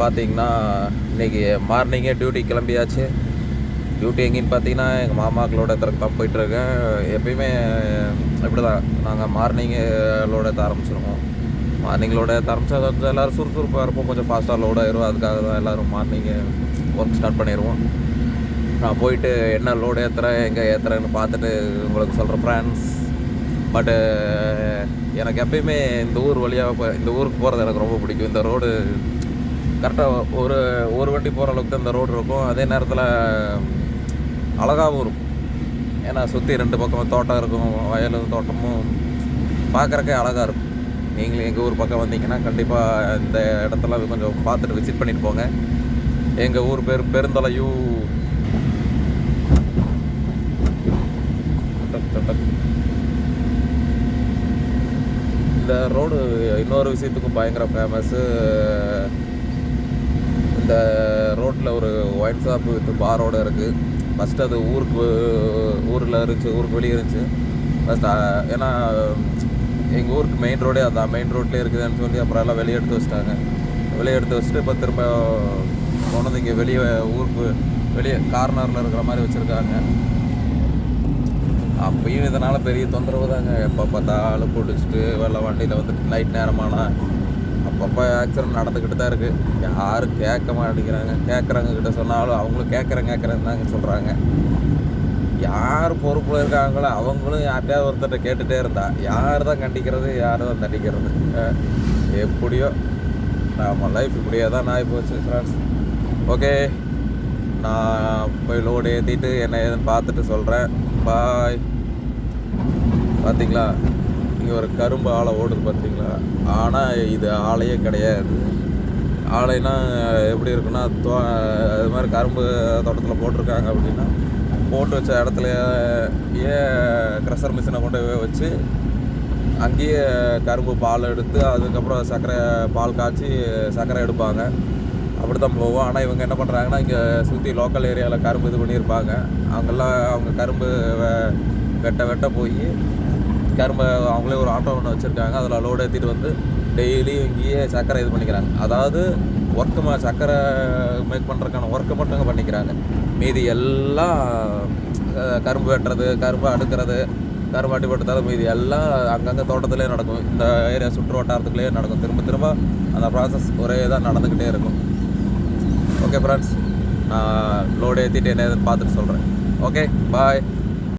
பார்த்தீங்கன்னா இன்றைக்கி மார்னிங்கே டியூட்டி கிளம்பியாச்சு. டியூட்டி எங்கேன்னு பார்த்தீங்கன்னா எங்கள் மாமாக்களோட இடத்துக்கு தான் போயிட்டுருக்கேன். எப்பயுமே இப்படி தான் நாங்கள் மார்னிங்கு லோட் ஏற்ற ஆரம்பிச்சிருவோம். மார்னிங் லோட் ஆரம்பிச்சா கொஞ்சம் எல்லோரும் சுறுசுறுப்பாக இருப்போம். கொஞ்சம் ஃபாஸ்ட்டாக லோட் ஆயிரும். அதுக்காக தான் எல்லோரும் மார்னிங்கு ஒர்க் ஸ்டார்ட் பண்ணிடுவோம். நான் போயிட்டு என்ன லோடு ஏற்றுறேன் எங்கே ஏற்றுறேன்னு பார்த்துட்டு உங்களுக்கு சொல்கிறேன் ஃப்ரெண்ட்ஸ் பட்டு எனக்கு எப்பயுமே இந்த ஊர் வழியாக இப்போ இந்த ஊருக்கு போகிறது எனக்கு ரொம்ப பிடிக்கும். இந்த ரோடு கரெக்டாக ஒரு ஒரு வண்டி போகிற அளவுக்கு அந்த இந்த ரோடு இருக்கும். அதே நேரத்தில் அழகாகவும் இருக்கும். ஏன்னா சுற்றி ரெண்டு பக்கம் தோட்டம் இருக்கும் வயலும் தோட்டமும் பார்க்குறக்கே அழகாக இருக்கும். நீங்களும் எங்கள் ஊர் பக்கம் வந்தீங்கன்னா கண்டிப்பாக இந்த இடத்தெல்லாம் கொஞ்சம் பார்த்துட்டு விசிட் பண்ணிட்டு போங்க. எங்கள் ஊர் பேர் பெருந்தலையூ. இந்த ரோடு இன்னொரு விஷயத்துக்கும் பயங்கர ஃபேமஸ்ஸு இந்த ரோட்டில் ஒரு ஒயின் ஷாப்பு வித் பாரோட இருக்குது ஃபஸ்ட்டு அது ஊருக்கு ஊரில் இருந்துச்சு ஊருக்கு வெளியே இருந்துச்சு. ஃபஸ்ட் ஏன்னா எங்கள் ஊருக்கு மெயின் ரோடே அதான். மெயின் ரோட்லேயே இருக்குதுன்னு சொல்லி அப்புறம் எல்லாம் வெளியே எடுத்து வச்சிட்டாங்க. வெளியே எடுத்து வச்சுட்டு இப்போ திரும்ப கொண்டு இங்கே வெளியே ஊருக்கு வெளியே கார்னரில் இருக்கிற மாதிரி வச்சுருக்காங்க. அப்பயும் இதனால் பெரிய தொந்தரவு தாங்க. எப்போ பார்த்தாலும் பிடிச்சிட்டு வெள்ள வண்டியில் வந்துட்டு நைட் நேரமானால் அப்பப்போ ஆக்சிடென்ட் நடந்துக்கிட்டு தான் இருக்குது யாரும் கேட்க மாட்டேங்கிறாங்க. கேட்குறவங்க கிட்ட சொன்னாலும் அவங்களும் கேட்குறேன் கேட்குறேன்னு தாங்க சொல்கிறாங்க யார் பொறுப்பில் இருக்காங்களோ அவங்களும் யார்கிட்டயாவது ஒருத்தர்கிட்ட கேட்டுகிட்டே இருந்தா யார் தான் கண்டிக்கிறது யார் தான் தண்டிக்கிறது? எப்படியோ நம்ம லைஃப் இப்படியே தான் ஆகி போச்சு ஃப்ரெண்ட்ஸ் ஓகே நான் போய் லோடு ஏற்றிட்டு என்ன ஏதுன்னு பார்த்துட்டு சொல்கிறேன் பாய் பார்த்தீங்களா இங்கே ஒரு கரும்பு ஆலை ஓடுது பார்த்தீங்களா? ஆனால் இது ஆலையே கிடையாது. ஆலைனா எப்படி இருக்குன்னா தோ அது மாதிரி கரும்பு தோட்டத்தில் போட்டிருக்காங்க அப்படின்னா போட்டு வச்ச இடத்துல ஏன் க்ரெஷர் மிஷினை கொண்டு போய் வச்சு அங்கேயே கரும்பு பால் எடுத்து அதுக்கப்புறம் சர்க்கரை பால் காய்ச்சி சர்க்கரை எடுப்பாங்க. அப்படி தான் போவோம். ஆனால் இவங்க என்ன பண்ணுறாங்கன்னா இங்கே சுற்றி லோக்கல் ஏரியாவில் கரும்பு இது பண்ணியிருப்பாங்க. அங்கெல்லாம் அவங்க கரும்பு வெட்ட வெட்ட போய் கரும்பை அவங்களே ஒரு ஆட்டோ ஒன்று வச்சுருக்காங்க. அதில் லோடு ஏற்றிட்டு வந்து டெய்லியும் இங்கேயே சர்க்கரை இது பண்ணிக்கிறாங்க. அதாவது ஒர்க்கு மா சர்க்கரை மேக் பண்ணுறதுக்கான ஒர்க்கை மட்டும் பண்ணிக்கிறாங்க. மீதி எல்லாம் கரும்பு வெட்டுறது கரும்பு அடுக்கிறது கரும்பு அடிபட்டதால் மீதி எல்லாம் அங்கங்கே தோட்டத்திலே நடக்கும். இந்த ஏரியா சுற்று வட்டாரத்துக்குள்ளேயே நடக்கும். திரும்ப திரும்ப அந்த ப்ராசஸ் ஒரே தான் நடந்துக்கிட்டே இருக்கும். ஓகே ஃப்ரெண்ட்ஸ் நான் லோடு ஏற்றிட்டு என்ன ஏதுன்னு பார்த்துட்டு சொல்கிறேன் ஓகே பாய்